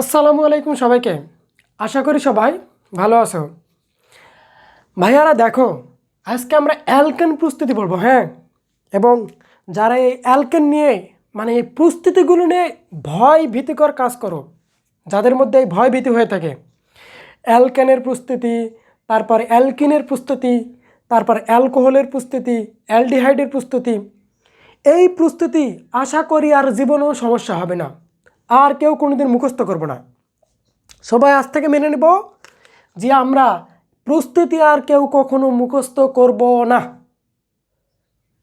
আসসালামু আলাইকুম সবাইকে। আশা করি সবাই ভালো আছো। ভাইয়ারা, দেখো, আজকে আমরা অ্যালকেন প্রস্তুতি পড়ব হ্যাঁ? এবং যারা এই অ্যালকেন নিয়ে মানে এই প্রস্তুতিগুলো নিয়ে ভয় ভীতিকর কাজ করো, যাদের মধ্যে এই ভয় ভীতি হয়ে থাকে, অ্যালকেনের প্রস্তুতি, তারপর অ্যালকিনের প্রস্তুতি, তারপর অ্যালকোহলের প্রস্তুতি, অ্যালডিহাইডের প্রস্তুতি, এই প্রস্তুতি আশা করি আর জীবনেও সমস্যা হবে না। আর কেউ কোনোদিন মুখস্থ করব না। সবাই আজ থেকে মেনে নেব যে আমরা প্রস্তুতি আর কেউ কখনো মুখস্থ করব না।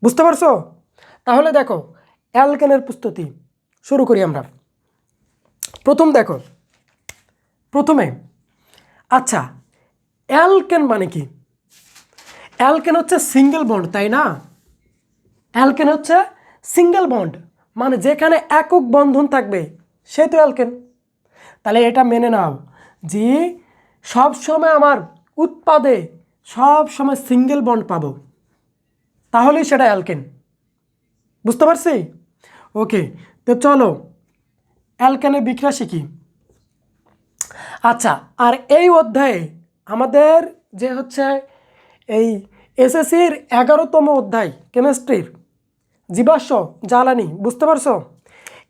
বুঝতে পারছ? তাহলে দেখো, অ্যালকেনের প্রস্তুতি, শুরু করি আমরা। প্রথম দেখো, প্রথমে আচ্ছা অ্যালকেন মানে কি? অ্যালকেন হচ্ছে সিঙ্গেল বন্ড, তাই না? অ্যালকেন হচ্ছে সিঙ্গেল বন্ড মানে যেখানে একক বন্ধন থাকবে সে তো অ্যালকেন তাহলে এটা মেনে নাও যে সব সময় আমার উৎপাদে সব সময় সিঙ্গেল বন্ড পাবো। তাহলেই সেটা অ্যালকেন বুঝতে পারছি? ওকে, তো চলো অ্যালকেনের বিক্রিয়া শিখি আচ্ছা আর এই অধ্যায়ে আমাদের যে হচ্ছে এই এসএসসির এগারোতম অধ্যায়, কেমিস্ট্রির, জীবাশ্ম, জ্বালানি, বুঝতে পারছ?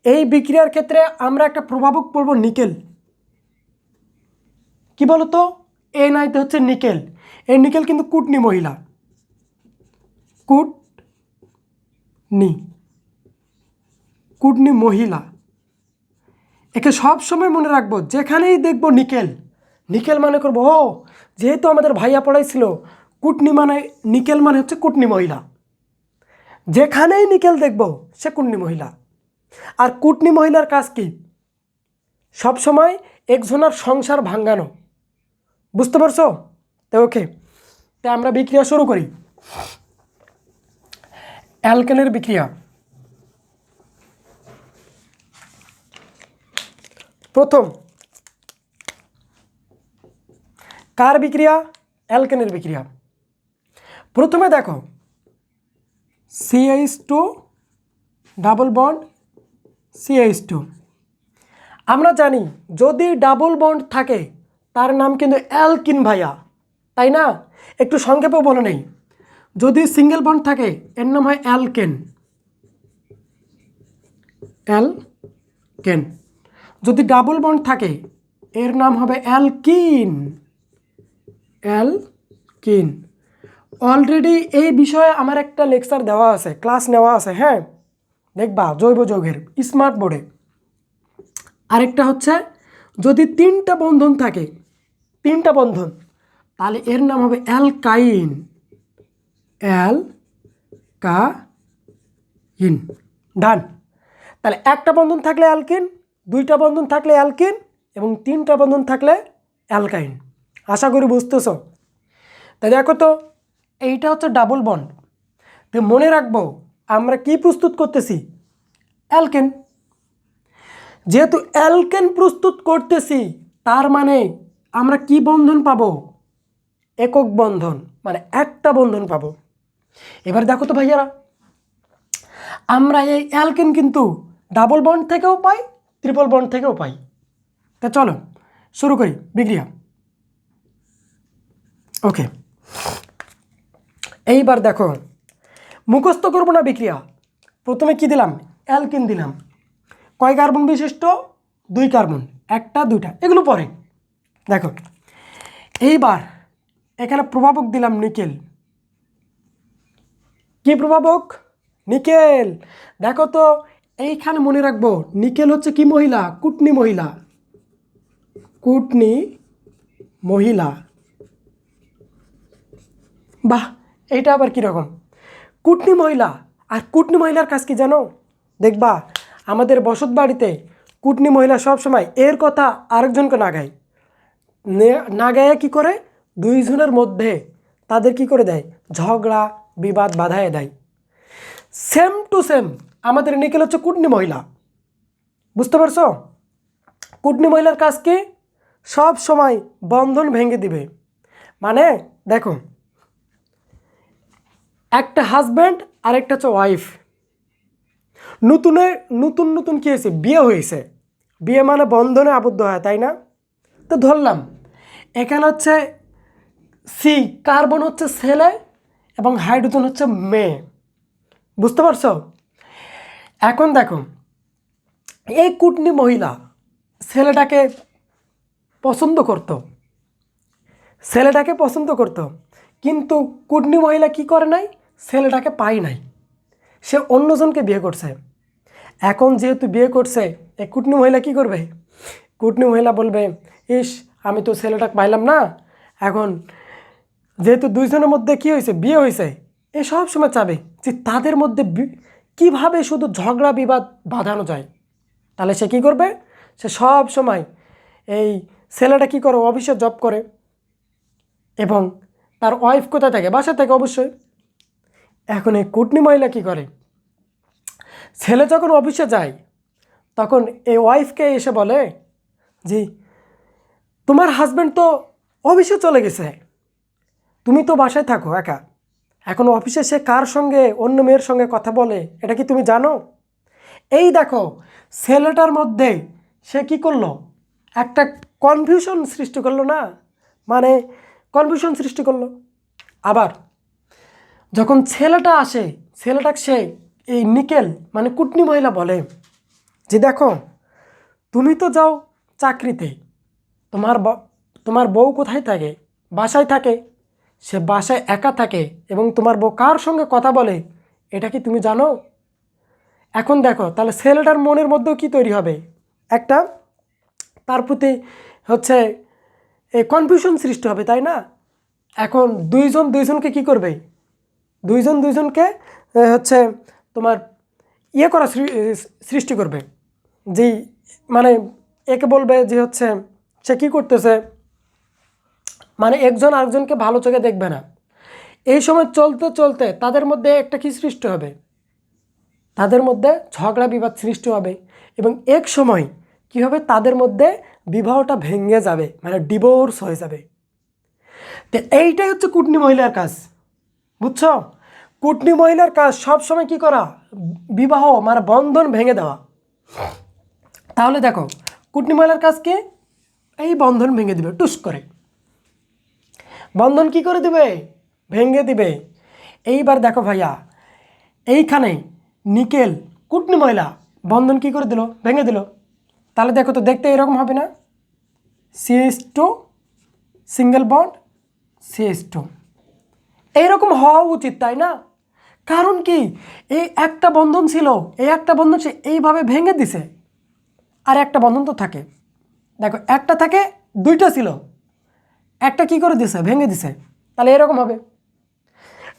এই বিক্রিয়ার ক্ষেত্রে আমরা একটা প্রভাবক পড়ব নিকেল। কি বলতো? এই নাইতে হচ্ছে নিকেল। এই নিকেল কিন্তু কুটনি মহিলা। কুট নি কুটনি মহিলা। একে সব সময় মনে রাখব, যেখানেই দেখব নিকেল। নিকেল মানে করব, ও, যেহেতু আমাদের ভাইয়া পড়াইছিল, কুটনি মানে নিকেল মানে হচ্ছে কুটনি মহিলা। যেখানেই নিকেল দেখব, সে কুটনি মহিলা। আর কুটনি মহিলার কাজ কি? সবসময় একজনার সংসার ভাঙ্গানো। বুঝতে পারছ? তো ওকে, তো আমরা বিক্রিয়া শুরু করি। অ্যালকেনের বিক্রিয়া। প্রথম, কার বিক্রিয়া? অ্যালকেনের বিক্রিয়া। প্রথমে দেখো CH two double bond CH two আমরা জানি যদি ডাবল বন্ড থাকে, তার নাম কিন্তু অ্যালকিন ভাইয়া। তাই না? একটু সংক্ষেপে বলে নেই। যদি সিঙ্গেল বন্ড থাকে, এর নাম হয় অ্যালকেন। অ্যালকেন। যদি ডাবল বন্ড থাকে, এর নাম হবে অ্যালকিন। অ্যালকিন। অলরেডি এই বিষয়ে আমার একটা লেকচার দেওয়া আছে ক্লাস নেওয়া আছে হ্যাঁ? দেখবা জৈব যৌগের স্মার্ট বোর্ডে আরেকটা হচ্ছে, যদি তিনটা বন্ধন থাকে, তিনটা বন্ধন, তাহলে এর নাম হবে অ্যালকাইন। অ্যাল কা ইন ডান। তাহলে একটা বন্ধন থাকলে অ্যালকিন, দুইটা বন্ধন থাকলে অ্যালকিন, এবং তিনটা বন্ধন থাকলে অ্যালকাইন। আশা করি বুঝতেছ? তা দেখো তো, এইটা হচ্ছে ডাবল বন্ড তো মনে রাখব আমরা কি প্রস্তুত করতেছি? অ্যালকেন। যেহেতু অ্যালকেন প্রস্তুত করতেছি, তার মানে আমরা কি বন্ধন পাবো? একক বন্ধন মানে একটা বন্ধন পাব। এবার দেখো তো ভাইয়ারা, আমরা এই অ্যালকেন কিন্তু ডাবল বন্ড থেকেও পাই, ট্রিপল বন্ড থেকেও পাই। তা চলো, শুরু করি, বিক্রিয়া। ওকে। এইবার দেখো মুখস্থ করব না বিক্রিয়া। প্রথমে কি দিলাম? অ্যালকিন দিলাম। কয় কার্বন বিশিষ্ট? দুই কার্বন। একটা, দুইটা। এগুলো পরে। দেখো, এইবার এখানে প্রভাবক দিলাম নিকেল। কি প্রভাবক? নিকেল। দেখো তো, এইখানে মনে রাখব, নিকেল হচ্ছে কি মহিলা? কুটনি মহিলা। কুটনি মহিলা। বাহ, এইটা আবার কীরকম? কুটনি মহিলা, আর কুটনি মহিলার কাজ কি জানো? দেখবা, আমাদের বসত বাড়িতে কুটনি মহিলা সব সময় এর কথা আরেকজনকে না গায়। নে- গায়ে কী করে? দুইজনের মধ্যে তাদের কি করে দেয়? ঝগড়া, বিবাদ বাধায় দেয়। সেম টু সেম আমাদের নিকেল হচ্ছে কুটনি মহিলা। বুঝতে পারছ? কুটনি মহিলার কাজ কি? সব সময় বন্ধন ভেঙে দিবে। মানে দেখো একটা হাজব্যান্ড আর একটা হচ্ছে ওয়াইফ নতুনে নতুন নতুন কী হয়েছে? বিয়ে হয়েছে। বিয়ে মানে বন্ধনে আবদ্ধ হয়, তাই না? তো ধরলাম, এখানে হচ্ছে সি কার্বন হচ্ছে ছেলে এবং হাইড্রোজেন হচ্ছে মেয়ে। বুঝতে পারছ? এখন দেখো, এই কুটনি মহিলা ছেলেটাকে পছন্দ করত। ছেলেটাকে পছন্দ করত। কিন্তু কুটনি মহিলা কি করে নাই? ছেলেটাকে পাই নাই। সে অন্যজনকে বিয়ে করছে। এখন যেহেতু বিয়ে করছে, এই কুটনি মহিলা কি করবে? কুটনি মহিলা বলবে, ইস, আমি তো ছেলেটাকে পাইলাম না। এখন যেহেতু দুইজনের মধ্যে কি হয়েছে? বিয়ে হয়েছে। এ সব সময় চাবে যে তাদের মধ্যে কীভাবে শুধু ঝগড়া বিবাদ বাঁধানো যায়? তাহলে সে কি করবে? সে সব সময় এই ছেলেটা কি করে? অফিসে জব করে এবং তার ওয়াইফ কোথায় থাকে? বাসা থেকে অবশ্যই। এখন এই কুটনি মহিলা কী করে? ছেলে যখন অফিসে যায়, তখন এই ওয়াইফকে এসে বলে জি তোমার হাজব্যান্ড তো অফিসে চলে গেছে। তুমি তো বাসায় থাকো একা। এখন অফিসে সে কার সঙ্গে, অন্য মেয়ের সঙ্গে কথা বলে, এটা কি তুমি জানো? এই দেখো, ছেলেটার মধ্যে সে কি করল? একটা কনফিউশন সৃষ্টি করল না? মানে কনফিউশন সৃষ্টি করল। আবার যখন ছেলেটা আসে ছেলেটা সে এই নিকেল মানে কুটনি মহিলা বলে যে, দেখো, তুমি তো যাও চাকরিতে। তোমার তোমার বউ কোথায় থাকে? বাসায় থাকে? সে বাসায় একা থাকে এবং তোমার বউ কার সঙ্গে কথা বলে? এটা কি তুমি জানো? এখন দেখো, তাহলে ছেলেটার মনের মধ্যেও কি তৈরি হবে? একটা, তার প্রতি হচ্ছে এই কনফিউশন সৃষ্টি হবে, তাই না? এখন দুইজন, দুইজনকে কি করবে? দুইজন দুইজনকে হচ্ছে তোমার ইয়ে করা সৃষ্টি করবে। যেই মানে একে বলবে যে হচ্ছে সে কী করতেছে? মানে একজন আরেকজনকে ভালো চোখে দেখবে না। এই সময় চলতে চলতে তাদের মধ্যে একটা কি সৃষ্টি হবে? তাদের মধ্যে ঝগড়া বিবাদ সৃষ্টি হবে এবং এক সময় কী হবে? তাদের মধ্যে বিবাহটা ভেঙে যাবে মানে ডিভোর্স হয়ে যাবে। তো এইটাই হচ্ছে কুটনি মহিলার কাজ। বুঝছ? কুটনি মহিলার কাজ সব সময় কি করা? বিবাহ মানে বন্ধন ভেঙে দেওয়া। তাহলে দেখো, কুটনি মহিলার কাজ কি? এই বন্ধন ভেঙে দিবে, টুস করে। বন্ধন কি করে দিবে? ভেঙে দিবে। এইবার দেখো ভাইয়া, এইখানে নিকেল, কুটনি মহিলা, বন্ধন কি করে দিল? ভেঙে দিল। তাহলে দেখো তো দেখতে এরকম হবে না? CS two single bond CS two এইরকম হওয়া উচিত, তাই না? কারণ কি? এই একটা বন্ধন ছিল, এই একটা বন্ধন সে এইভাবে ভেঙে দিছে। আর একটা বন্ধন তো থাকে। দেখো, একটা থাকে, দুইটা ছিল। একটা কি করে দিছে? ভেঙে দিছে। তাহলে এরকম হবে।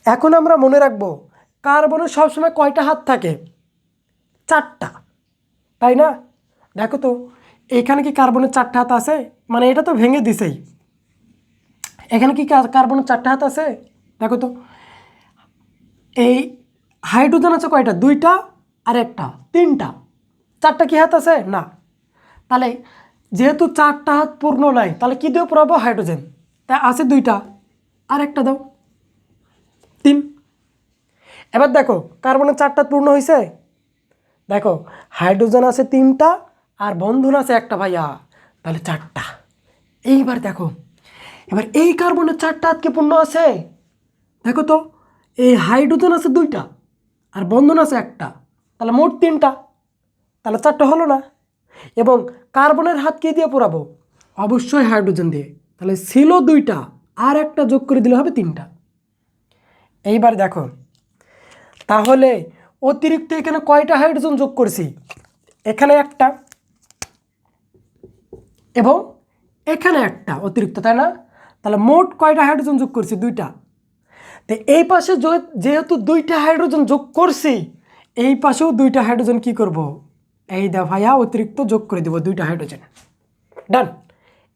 এখন আমরা মনে রাখব কার্বনের সবসময় কয়টা হাত থাকে? চারটা। তাই না? দেখো তো, এখানে কি কার্বনের চারটা হাত আছে? মানে এটা তো ভেঙে দিছেই। এখানে কি কার- কার্বনের চারটা হাত আছে? দেখো তো, এই হাইড্রোজেন আছে কয়টা? দুইটা আর একটা, তিনটা। চারটা কি হাত আছে? না। তাহলে যেহেতু চারটা হাত পূর্ণ নাই, তাহলে কী দিয়ে পুরাবো? হাইড্রোজেন। তা আছে দুইটা, আর একটা দাও। তিন। এবার দেখো কার্বনের চারটা পূর্ণ হয়েছে দেখো, হাইড্রোজেন আছে তিনটা আর বন্ধন আছে একটা ভাইয়া। তাহলে চারটা। এইবার দেখো, এবার এই কার্বনের চারটা হাত কি পূর্ণ আছে? দেখো তো, এই হাইড্রোজেন আছে দুইটা আর বন্ধন আছে একটা, তাহলে মোট তিনটা, তাহলে চারটা হলো না? এবং কার্বনের হাত কী দিয়ে পোড়াবো? অবশ্যই হাইড্রোজেন দিয়ে। তাহলে ছিল দুইটা, আর একটা যোগ করে দিলে হবে তিনটা। এইবার দেখো, তাহলে অতিরিক্ত এখানে কয়টা হাইড্রোজেন যোগ করছি? এখানে একটা এবং এখানে একটা অতিরিক্ত, তাই না? তাহলে মোট কয়টা হাইড্রোজেন যোগ করছি? দুইটা। তো এই পাশে যেহেতু দুইটা হাইড্রোজেন যোগ করছি, এই পাশেও দুইটা হাইড্রোজেন কি করব? এই দা ভাইয়া অতিরিক্ত যোগ করে দেবো দুইটা হাইড্রোজেন ডান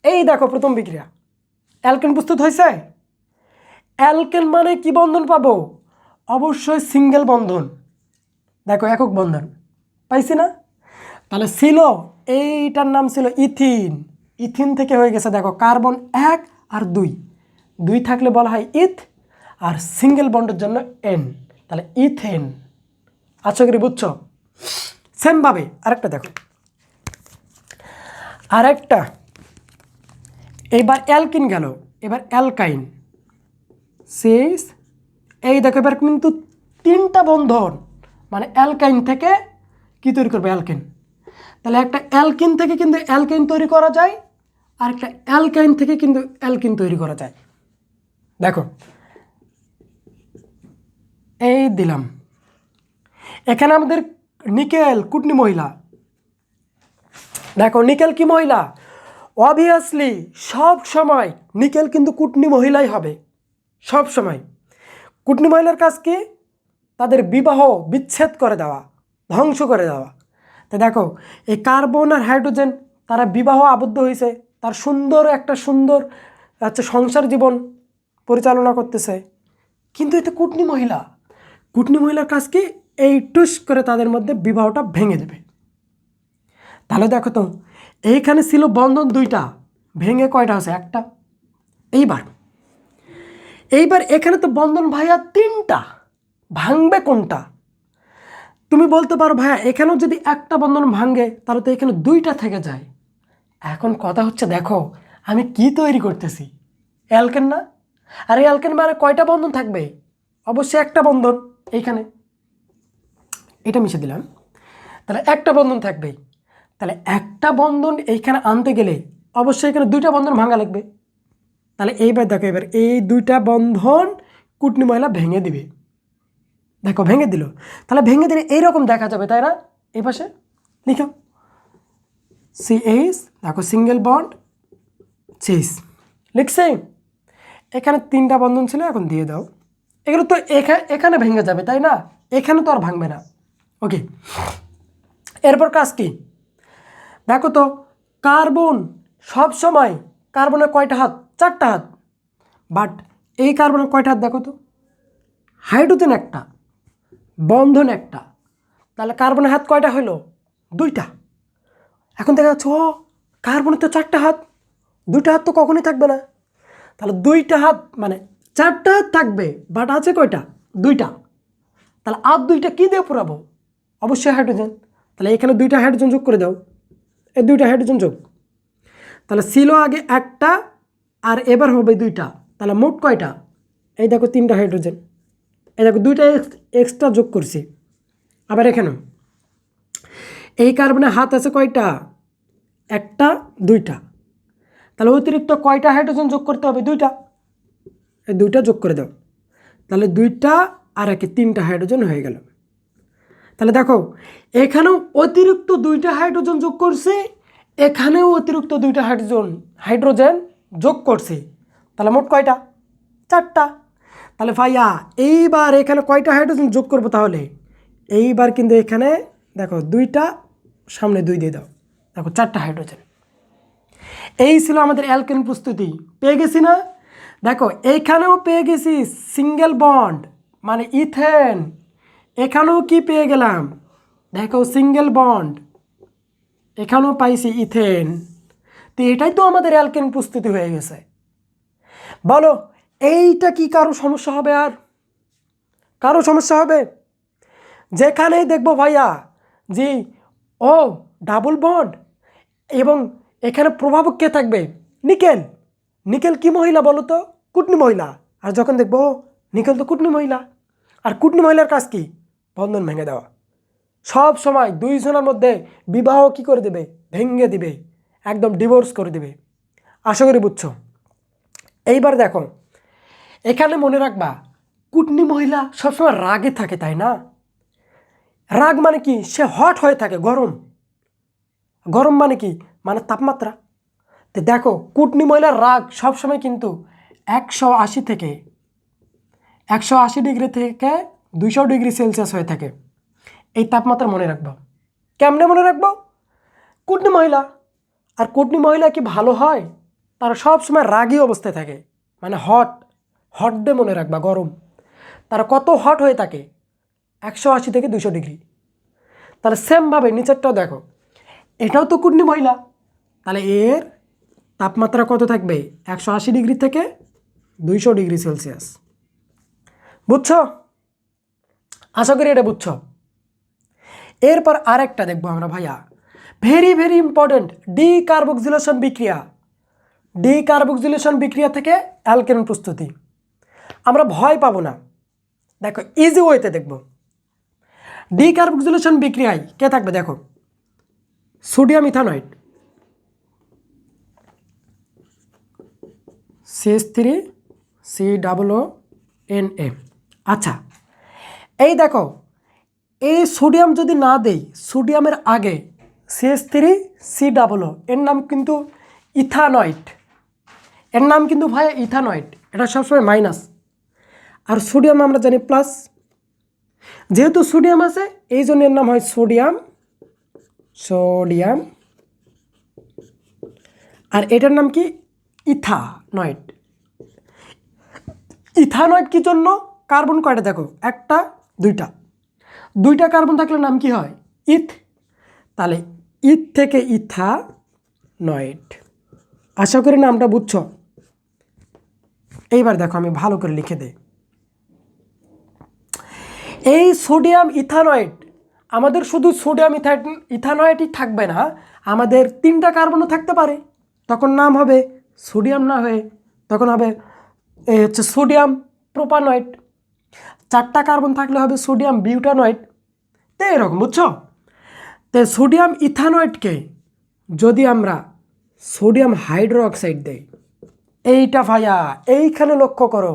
এই দেখো প্রথম বিক্রিয়া। অ্যালকেন প্রস্তুত হয়েছে? অ্যালকেন মানে কি বন্ধন পাবো? অবশ্যই সিঙ্গেল বন্ধন। দেখো একক বন্ধন। পাইছি না? তাহলে ছিল, এইটার নাম ছিল ইথিন। ইথিন থেকে হয়ে গেছে, দেখো, কার্বন এক আর দুই। দুই থাকলে বলা হয় ইথ আর সিঙ্গেল বন্ডের জন্য এন তাহলে ইথেন। আশা করি বুঝছ? সেমভাবে আরেকটা দেখো। আর একটা এইবার অ্যালকিন গেল, এবার অ্যালকাইন। শেষ। এই দেখো, এবার কিন্তু তিনটা বন্ধন মানে অ্যালকাইন থেকে কী তৈরি করবে? অ্যালকিন। তাহলে একটা অ্যালকিন থেকে কিন্তু অ্যালকিন তৈরি করা যায় আর একটা অ্যালকাইন থেকে কিন্তু অ্যালকিন তৈরি করা যায়। দেখো। এই দিলাম। এখানে আমাদের নিকেল, কুটনি মহিলা। দেখো, নিকেল কি মহিলা? অবভিয়াসলি সব সময় নিকেল কিন্তু কুটনি মহিলাই হবে। সব সময়। কুটনি মহিলার কাজ কি? তাদের বিবাহ বিচ্ছেদ করে দেওয়া, ধ্বংস করে দেওয়া। তো দেখো, এই কার্বন আর হাইড্রোজেন, তারা বিবাহ আবদ্ধ হয়েছে তার সুন্দর একটা সুন্দর, হচ্ছে সংসার জীবন পরিচালনা করতেছে। কিন্তু এটা কুটনি মহিলা। কুটনি মহিলার কাজ কি এই টুস করে তাদের মধ্যে বিবাহটা ভেঙে দেবে। তাহলে দেখো তো, এইখানে ছিল বন্ধন দুইটা, ভেঙে কয়টা আছে? একটা। এইবার এইবার এখানে তো বন্ধন ভাইয়া তিনটা, ভাঙবে কোনটা? তুমি বলতে পারো ভাইয়া, এখানেও যদি একটা বন্ধন ভাঙে, তাহলে তো এখানে দুইটা থেকে যায়। এখন কথা হচ্ছে দেখো, আমি কি তৈরি করতেছি? অ্যালকেন না? আর এই অ্যালকেন মানে কয়টা বন্ধন থাকবে? অবশ্যই একটা বন্ধন। এইখানে। এটা মিশে দিলাম। তাহলে একটা বন্ধন থাকবেই তাহলে একটা বন্ধন এইখানে আনতে গেলে অবশ্যই এখানে দুইটা বন্ধন ভাঙা লাগবে। তাহলে এইবার দেখো, এবার এই দুইটা বন্ধন কুটনি ময়লা ভেঙে দিবে। দেখো, ভেঙে দিল। তাহলে ভেঙে দিলে এইরকম দেখা যাবে, তাই না? এই পাশে লিখো। সি এইচ দেখো সিঙ্গেল বন্ড সিস লিখছে? এখানে তিনটা বন্ধন ছিল, এখন দিয়ে দাও। এগুলো তো এখানে ভেঙে যাবে, তাই না? এখানে তো আর ভাঙবে না। ওকে এরপর কাজ কি? দেখো তো, কার্বন সব সময় কার্বনের কয়টা হাত? চারটা হাত। বাট এই কার্বনের কয়টা হাত দেখো তো? হাইড্রোজেন একটা, বন্ধন একটা। তাহলে কার্বনের হাত কয়টা হলো দুইটা। এখন দেখা যাচ্ছে, ও, কার্বনের তো চারটা হাত। দুইটা হাত তো কখনোই থাকবে না। তাহলে দুইটা হাত মানে চারটা থাকবে, বাট আছে কয়টা? দুইটা। তাহলে আর দুইটা কী দিয়ে পুরাবো? অবশ্যই হাইড্রোজেন তাহলে এখানে দুইটা হাইড্রোজেন যোগ করে দাও। এই দুইটা হাইড্রোজেন যোগ। তাহলে ছিল আগে একটা, আর এবার হবে দুইটা। তাহলে মোট কয়টা? এই দেখো তিনটা হাইড্রোজেন এই দেখো দুইটা এক্সট্রা যোগ করছি। আবার এখানেও। এই কার্বনে হাত আছে কয়টা? একটা, দুইটা। তাহলে অতিরিক্ত কয়টা হাইড্রোজেন যোগ করতে হবে? দুইটা। এই দুইটা যোগ করে দাও। তাহলে দুইটা আর একে তিনটা হাইড্রোজেন হয়ে গেল। তাহলে দেখো, এখানেও অতিরিক্ত দুইটা হাইড্রোজেন যোগ করছে, এখানেও অতিরিক্ত দুইটা হাইড্রোজেন হাইড্রোজেন যোগ করছে। তাহলে মোট কয়টা? চারটা। তাহলে ভাইয়া, এইবার এখানে কয়টা হাইড্রোজেন যোগ করব তাহলে? এইবার কিন্তু এখানে দেখো, দুইটা সামনে দুই দিয়ে দাও। দেখো, চারটা হাইড্রোজেন। এই ছিল আমাদের অ্যালকেন প্রস্তুতি। পেয়ে গেছি না? দেখো এইখানেও পেয়ে গেছি সিঙ্গেল বন্ড মানে ইথেন এখানেও কি পেয়ে গেলাম? দেখো সিঙ্গেল বন্ড এখানেও পাইছি ইথেন তো এটাই তো আমাদের অ্যালকেন প্রস্তুতি হয়ে গেছে। বলো, এইটা কি কারও সমস্যা হবে আর? কারও সমস্যা হবে? যেখানেই দেখব ভাইয়া, জি, ও ডাবল বন্ড এবং এখানে প্রভাবক কে থাকবে? নিকেল। নিকেল কি মহিলা বলো তো? কুটনি মহিলা। আর যখন দেখব নিকেল তো কুটনি মহিলা। আর কুটনি মহিলার কাজ কি? বন্ধন ভেঙে দেওয়া। সব সময় দুইজনের মধ্যে বিবাহ কি করে দেবে? ভেঙে দিবে। একদম ডিভোর্স করে দিবে। আশা করি বুঝছ? এইবার দেখো, এখানে মনে রাখবা, কুটনি মহিলা সবসময় রাগে থাকে, তাই না? রাগ মানে কি? সে হট হয়ে থাকে, গরম। গরম মানে কি? মানে তাপমাত্রা। তো দেখো, কুটনি মহিলার রাগ সবসময় কিন্তু একশো আশি থেকে, একশো আশি ডিগ্রি থেকে দুইশো ডিগ্রি সেলসিয়াস হয়ে থাকে। এই তাপমাত্রা মনে রাখব। কেমনে মনে রাখব? কুটনি মহিলা আর কুটনি মহিলা কি ভালো হয়? তারা সব সময় রাগী অবস্থায় থাকে। মানে হট হট ডে মনে রাখবা, গরম। তারা কত হট হয়ে থাকে? একশো আশি থেকে দুশো ডিগ্রি। তাহলে সেমভাবে নিচেরটাও দেখো। এটাও তো কুটনি মহিলা তাহলে এর তাপমাত্রা কত থাকবে? একশো আশি ডিগ্রি থেকে দুইশো ডিগ্রি সেলসিয়াস। বুঝছ? আশা করি এটা বুঝছ। এরপর আরেকটা দেখব আমরা ভাইয়া। Very very important D carboxylation বিক্রিয়া। ডি কার্বক্সিলেশন বিক্রিয়া থেকে অ্যালকেন প্রস্তুতি। আমরা ভয় পাবো না। দেখো ইজি ওয়েতে দেখব। ডি কার্বক্সিলেশন বিক্রিয়ায় কে থাকবে দেখো? Sodium ethanoate CS three C double O N M আচ্ছা এই দেখো, এই সোডিয়াম যদি না দেই সোডিয়ামের আগে CS three C double O এর নাম কিন্তু ইথানয়েড। এর নাম কিন্তু ভাই ইথানয়েড, এটা সবসময় মাইনাস আর সোডিয়াম আমরা জানি প্লাস যেহেতু সোডিয়াম আছে, এই জন্য এর নাম হয় সোডিয়াম সোডিয়াম আর এটার নাম কি? ইথানয়েড। ইথানয়েড কি জন্য? কার্বন কয়টা দেখো? একটা, দুইটা। দুইটা কার্বন থাকলে নাম কি হয়? ইথ। তাহলে ইথ থেকে ইথা নয়েড আশা করি নামটা বুঝছ? এইবার দেখো, আমি ভালো করে লিখে দেই। এই সোডিয়াম ইথানয়েড, আমাদের শুধু সোডিয়াম ইথা ইথানয়েডই থাকবে না, আমাদের তিনটা কার্বনও থাকতে পারে। তখন নাম হবে সোডিয়াম না হয়ে তখন হবে, এ হচ্ছে সোডিয়াম প্রোপানয়েড। চারটা কার্বন থাকলে হবে সোডিয়াম বিউটানয়েড। তো এরকম, বুঝছ? তো সোডিয়াম ইথানয়েডকে যদি আমরা সোডিয়াম হাইড্রো অক্সাইড দেই, এইটা ভাইয়া, এইখানে লক্ষ্য করো।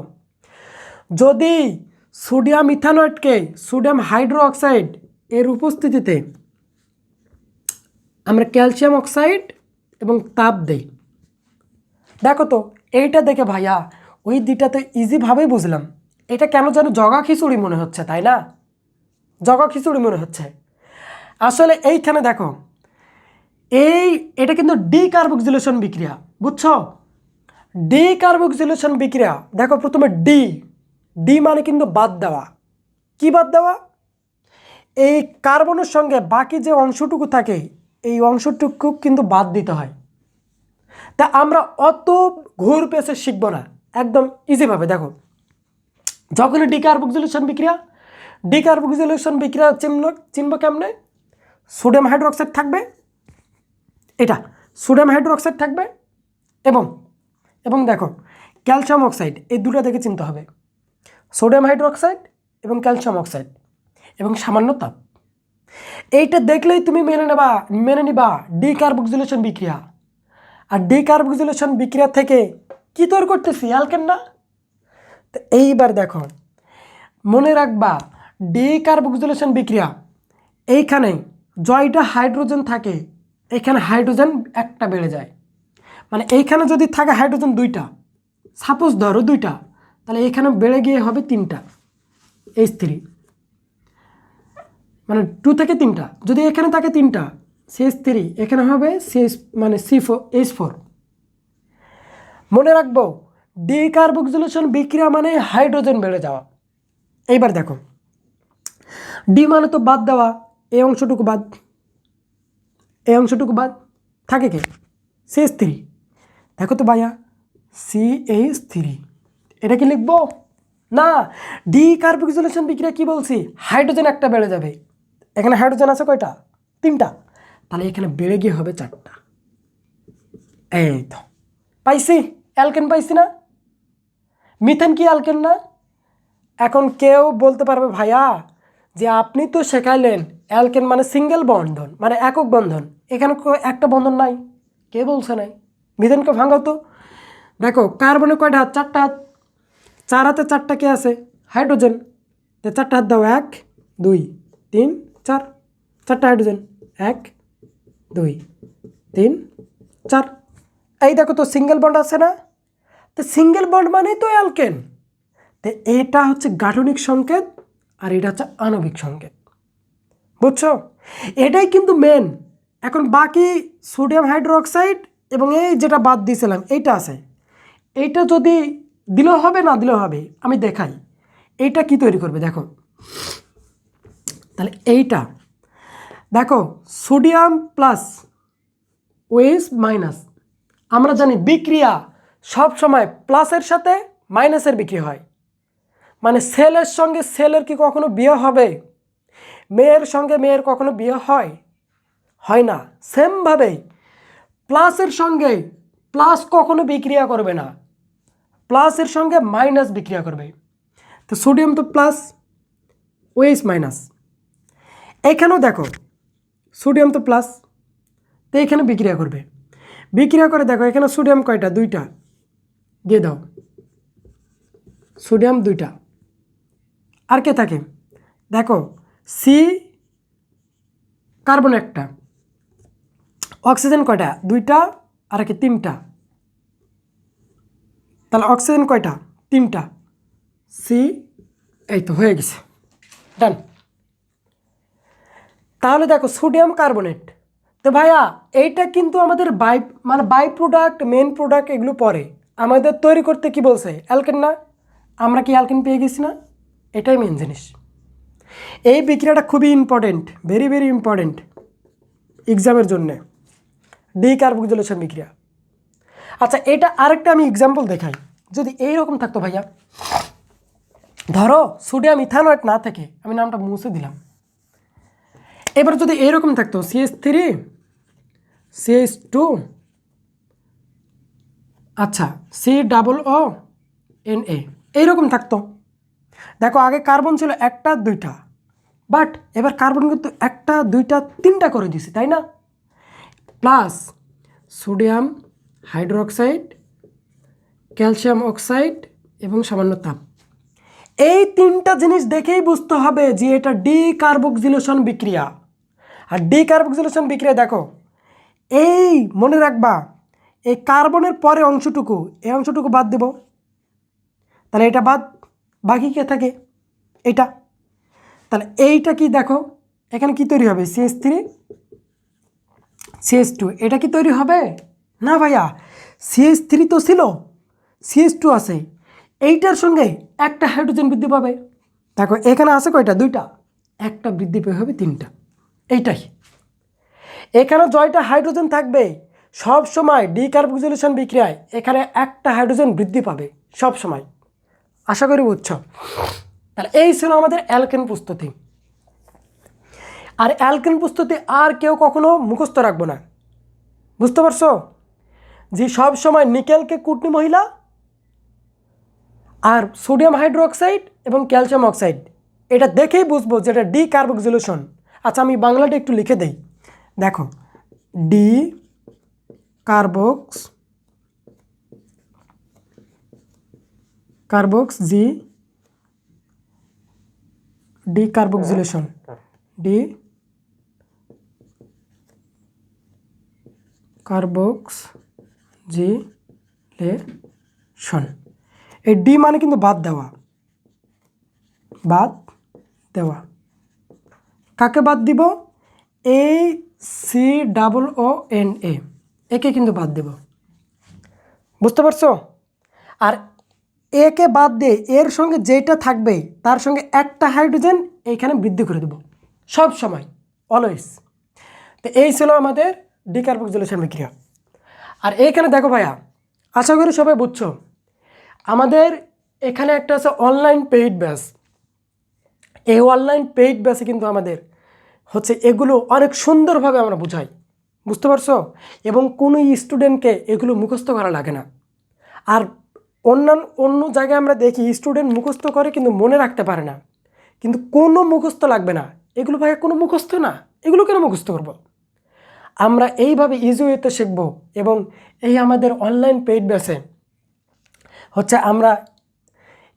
যদি সোডিয়াম ইথানয়েডকে সোডিয়াম হাইড্রো অক্সাইড এর উপস্থিতিতে আমরা ক্যালসিয়াম অক্সাইড এবং তাপ দেই দেখো তো, এইটা দেখে ভাইয়া, ওই দিটা তো ইজিভাবেই বুঝলাম। এটা কেন যেন জগা খিচুড়ি মনে হচ্ছে, তাই না? জগা খিচুড়ি মনে হচ্ছে। আসলে এইখানে দেখো, এই, এটা কিন্তু ডি কার্বক্সিলেশন বিক্রিয়া, বুঝছ? ডি কার্বক্সিলেশন বিক্রিয়া, দেখো প্রথমে ডি ডি মানে কিন্তু বাদ দেওয়া। কি বাদ দেওয়া? এই কার্বনের সঙ্গে বাকি যে অংশটুকু থাকে, এই অংশটুকু কিন্তু বাদ দিতে হয়। তা আমরা অত ঘুর পেছে শিখব না। একদম ইজিভাবে দেখো। যখনই ডিকার্বক্সিলেশন বিক্রিয়া ডিকার্বক্সিলেশন বিক্রিয়া চিহ্ন চিনব কেমনে? সোডিয়াম হাইড্রোক্সাইড থাকবে। এটা সোডিয়াম হাইড্রোক্সাইড থাকবে এবং এবং দেখো ক্যালসিয়াম অক্সাইড এই দুটো থেকে চিনতে হবে। সোডিয়াম হাইড্রোক্সাইড এবং ক্যালসিয়াম অক্সাইড এবং সামান্য তাপ। এইটা দেখলেই তুমি মেনে নেবা, মেনে নিবা ডিকার্বক্সিলেশন বিক্রিয়া। আর ডিকার্বক্সিলেশন বিক্রিয়া থেকে কী তৈরি করতেছি? অ্যালকেন না? তো এইবার দেখো, মনে রাখবা ডিকার্বক্সিলেশন বিক্রিয়া, এইখানে জয়টা হাইড্রোজেন থাকে, এখানে হাইড্রোজেন একটা বেড়ে যায়। মানে এইখানে যদি থাকে হাইড্রোজেন দুইটা সাপোজ ধরো দুইটা, তাহলে এখানে বেড়ে গিয়ে হবে তিনটা এইচ থ্রি মানে টু থেকে তিনটা, যদি এখানে থাকে তিনটা সিএস থ্রি এখানে হবে সিএস মানে সি ফোর এইচ ফোর মনে রাখব, ডিকার্বক্সিলেশন বিক্রিয়া মানে হাইড্রোজেন বেড়ে যাওয়া। এইবার দেখো, ডি মানে তো বাদ দেওয়া এই অংশটুকু বাদ এই অংশটুকু বাদ, থাকে কে? সিএস থ্রি দেখো তো ভাইয়া সি এইচ থ্রি এটা কি লিখব? না ডি কার্বক্সিলেশন বিক্রিয়া কি বলছি? হাইড্রোজেন একটা বেড়ে যাবে। এখানে হাইড্রোজেন আছে কয়টা? তিনটা। তাহলে এখানে বেড়ে গিয়ে হবে চারটা। এই তো। পাইছি? অ্যালকেন পাইছি না? মিথেন কি অ্যালকেন না? এখন কেউ বলতে পারবে, ভাইয়া, যে আপনি তো শেখাইলেন অ্যালকেন মানে সিঙ্গেল বন্ধন মানে একক বন্ধন। এখানে একটা বন্ধন নাই। কে বলছে নাই? মিথেনকে ভাঙাও তো। দেখো, কার্বনে কয়টা হাত? চারটা হাত। চার হাতে চারটা কে আছে? হাইড্রোজেন। তো চারটা হাত দাও, এক, দুই, তিন, চার। চারটা হাইড্রোজেন। এক দুই, তিন, চার। এই দেখো তো সিঙ্গেল বন্ড আছে না? তো সিঙ্গেল বন্ড মানেই তো অ্যালকেন তো এটা হচ্ছে গাঠনিক সংকেত আর এটা হচ্ছে আণবিক সংকেত। বুঝছ? এটাই কিন্তু মেন এখন বাকি সোডিয়াম হাইড্রোক্সাইড এবং এই যেটা বাদ দিয়েছিলাম, এইটা আছে। এইটা যদি দিলেও হবে, না দিলেও হবে, আমি দেখাই। এইটা কি তৈরি করবে, দেখো। তাহলে এইটা দেখো, সোডিয়াম প্লাস ওয়েস মাইনাস আমরা জানি বিক্রিয়া সব সময় প্লাসের সাথে মাইনাসের বিক্রি হয়। মানে সেলের সঙ্গে সেলের কি কখনো বিয়ে হবে? মেয়ের সঙ্গে মেয়ের কখনো বিয়ে হয়? হয় না। সেমভাবেই প্লাসের সঙ্গে প্লাস কখনো বিক্রিয়া করবে না। প্লাসের সঙ্গে মাইনাস বিক্রিয়া করবে। তো সোডিয়াম তো প্লাস ওএইচ মাইনাস এখানেও দেখো সোডিয়াম তো প্লাস তো এখানে বিক্রিয়া করবে। বিক্রিয়া করে দেখো, এখানে সোডিয়াম কয়টা? দুইটা। দিয়ে দাও। সোডিয়াম দুইটা। আর কে থাকে? দেখো সি কার্বন একটা। অক্সিজেন কয়টা? দুইটা আর কি তিনটা। তাহলে অক্সিজেন কয়টা? তিনটা। সি এই তো হয়ে গেছে। ডান তাহলে দেখো সোডিয়াম কার্বোনেট। তো ভাইয়া, এইটা কিন্তু আমাদের বাই মানে বাই প্রোডাক্ট মেন প্রোডাক্ট এগুলো পরে। আমাদের তৈরি করতে কি বলছে? অ্যালকেন না? আমরা কি অ্যালকেন পেয়ে গেছি না? এটাই মেন জিনিস। এই বিক্রিয়াটা খুবই ইম্পর্টেন্ট ভেরি ভেরি ইম্পর্টেন্ট এক্সামের জন্যে। ডি ডিকার্বোক্সিলেশন বিক্রিয়া। আচ্ছা এটা আরেকটা আমি এক্সাম্পল দেখাই। যদি এইরকম থাকতো ভাইয়া। ধরো সোডিয়াম ইথানয়েট না থেকে, আমি নামটা মুছে দিলাম। এবার যদি এইরকম থাকতো সিএস থ্রি সিএস টু আচ্ছা C double O N A এইরকম থাকতো। দেখো, আগে কার্বন ছিল একটা, দুইটা বাট এবার কার্বন কিন্তু একটা, দুইটা, তিনটা করে দিছি তাই না? Plus sodium hydroxide calcium oxide এবং সামান্য তাপ। এই তিনটা জিনিস দেখেই বুঝতে হবে যে এটা ডি কার্বক্সিলেশন বিক্রিয়া। আর ডি কার্বক্সিলেশন বিক্রিয়া দেখো। এই মনে রাখবা, এই কার্বনের পরে অংশটুকু, এই অংশটুকু বাদ দেব। তাহলে এটা বাদ, বাকি কে থাকে? এটা। তাহলে এইটা কি দেখো, এখানে কি তৈরি হবে? সিএস থ্রি সিএস টু এটা কি তৈরি হবে? না ভাইয়া সিএস থ্রি তো ছিল সিএস টু আছে। এইটার সঙ্গে একটা হাইড্রোজেন বৃদ্ধি পাবে। দেখো, এখানে আছে কয়টা? দুইটা। একটা বৃদ্ধি পেয়ে হবে তিনটা। এইটাই। এখানে জয়টা হাইড্রোজেন থাকবে। সব সময় ডিকার্বোক্সিলেশন বিক্রিয়ায় এখানে একটা হাইড্রোজেন বৃদ্ধি পাবে, সব সময়। আশা করি বুঝছ? তাহলে এই ছিল আমাদের অ্যালকেন প্রস্তুতি। আর অ্যালকেন প্রস্তুতি আর কেউ কখনো মুখস্থ রাখব না। বুঝতে পারছ? যে সব সময় নিকেলকে কুটনি মহিলা আর সোডিয়াম হাইড্রোক্সাইড এবং ক্যালসিয়াম অক্সাইড, এটা দেখেই বুঝব যে এটা ডি কার্বক্সিলেশন আচ্ছা আমি বাংলাটা একটু লিখে দেই। দেখো, ডি কার্বক্স কার্বক্স জি, ডি কার্বক্সিলেশন, ডি কার্বক্স জি লে লেশন এই ডি মানে কিন্তু বাদ দেওয়া বাদ দেওয়া। কাকে বাদ দিব? এ C double O N A একে কিন্তু বাদ দেব। বুঝতে পারছ? আর একে বাদ দিয়ে এর সঙ্গে যেটা থাকবে, তার সঙ্গে একটা হাইড্রোজেন এইখানে বৃদ্ধি করে দেব। সব সময় অলওয়েজ তো এই ছিল আমাদের ডিকার্বক্সিলেশন বিক্রিয়া। আর এইখানে দেখো ভাইয়া, আশা করি সবাই বুঝছ, আমাদের এখানে একটা আছে অনলাইন পেইড ব্যাস এই অনলাইন পেইড ব্যাসে কিন্তু আমাদের হচ্ছে এগুলো অনেক সুন্দরভাবে আমরা বুঝাই। বুঝতে পারছ? এবং কোনো স্টুডেন্টকে এগুলো মুখস্থ করা লাগে না। আর অন্যান্য অন্য জায়গায় আমরা দেখি স্টুডেন্ট মুখস্থ করে কিন্তু মনে রাখতে পারে না। কিন্তু কোনো মুখস্থ লাগবে না। এগুলো ভাইয়া কোনো মুখস্থ না। এগুলো কেন মুখস্থ করব? আমরা এইভাবে ইজি ওয়েতে শিখব এবং এই আমাদের অনলাইন পেইড ব্যাসে হচ্ছে আমরা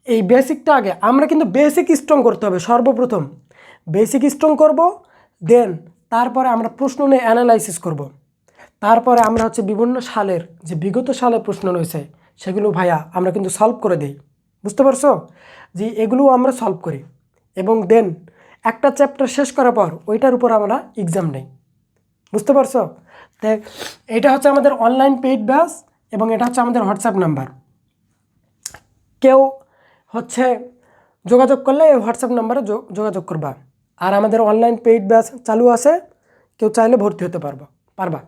এই বেসিকটা আগে। আমরা কিন্তু বেসিক স্ট্রং করতে হবে সর্বপ্রথম। বেসিক স্ট্রং করব দেন তারপরে আমরা প্রশ্ন নিয়ে অ্যানালাইসিস করব। তারপরে আমরা হচ্ছে বিভিন্ন সালের, যে বিগত সালে প্রশ্ন রয়েছে, সেগুলো ভাইয়া আমরা কিন্তু সলভ করে দিই। বুঝতে পারছ? যে এগুলো আমরা সলভ করি। এবং দেন একটা চ্যাপ্টার শেষ করার পর ওইটার উপর আমরা এক্সাম নেই। বুঝতে পারছ? তো এটা হচ্ছে আমাদের অনলাইন পেইড ব্যাস এবং এটা হচ্ছে আমাদের হোয়াটসঅ্যাপ নাম্বার কেউ হচ্ছে যোগাযোগ করলে এই হোয়াটসঅ্যাপ নাম্বারে যোগাযোগ করবা। আর আমাদের অনলাইন পেইড ব্যাচ চালু আছে, কেউ চাইলে ভর্তি হতে পারবা পারবা।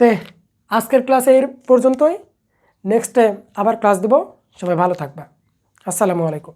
তে, আজকের ক্লাসে এর পর্যন্তই। নেক্সটে আবার ক্লাস দেবো। সবাই ভালো থাকবা। আসসালামু আলাইকুম।